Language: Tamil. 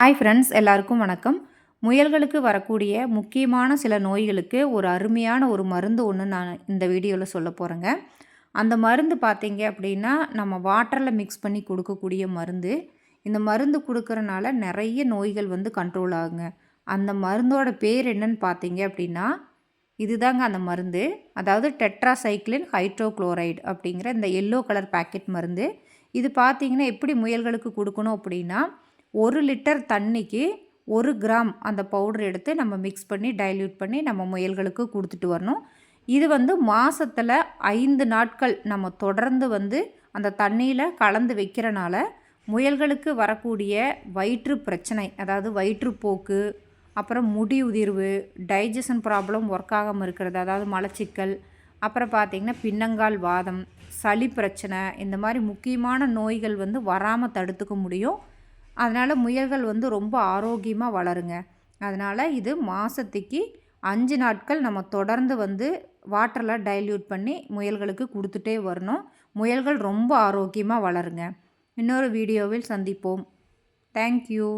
ஹாய் ஃப்ரெண்ட்ஸ் எல்லாருக்கும் வணக்கம். முயல்களுக்கு வரக்கூடிய முக்கியமான சில நோய்களுக்கு ஒரு அருமையான ஒரு மருந்து ஒன்று நான் இந்த வீடியோவில் சொல்ல போகிறேங்க அந்த மருந்து பார்த்தீங்க அப்படின்னா நம்ம வாட்டரில் மிக்ஸ் பண்ணி கொடுக்கக்கூடிய மருந்து. இந்த மருந்து கொடுக்குறனால நிறைய நோய்கள் வந்து கண்ட்ரோல் ஆகுங்க. அந்த மருந்தோட பேர் என்னன்னு பார்த்தீங்க அப்படின்னா இதுதாங்க அந்த மருந்து. அதாவது டெட்ராசைக்ளின் ஹைட்ரோக்ளோரைடு அப்படிங்கிற இந்த எல்லோ கலர் பேக்கெட் மருந்து. இது பார்த்தீங்கன்னா எப்படி முயல்களுக்கு கொடுக்கணும் அப்படின்னா ஒரு லிட்டர் தண்ணிக்கு ஒரு கிராம் அந்த பவுடர் எடுத்து நம்ம மிக்ஸ் பண்ணி டைல்யூட் பண்ணி நம்ம முயல்களுக்கு கொடுத்துட்டு வரணும். இது வந்து மாதத்தில் ஐந்து நாட்கள் நம்ம தொடர்ந்து வந்து அந்த தண்ணியில் கலந்து வைக்கிறனால முயல்களுக்கு வரக்கூடிய வயிற்று பிரச்சனை அதாவது வயிற்றுப்போக்கு அப்புறம் முடி உதிர்வு டைஜஷன் ப்ராப்ளம் ஒர்க் ஆகாமல் இருக்கிறது அதாவது மலச்சிக்கல் அப்புறம் பார்த்திங்கன்னா பின்னங்கால் வாதம் சளி பிரச்சனை இந்த மாதிரி முக்கியமான நோய்கள் வந்து வராமல் தடுத்துக்க முடியும். அதனால் முயல்கள் வந்து ரொம்ப ஆரோக்கியமாக வளருங்க. அதனால் இது மாதத்துக்கு அஞ்சு நாட்கள் நம்ம தொடர்ந்து வந்து வாட்டரில் டைல்யூட் பண்ணி முயல்களுக்கு கொடுத்துட்டே வரணும். முயல்கள் ரொம்ப ஆரோக்கியமாக வளருங்க. இன்னொரு வீடியோவில் சந்திப்போம். தேங்க்யூ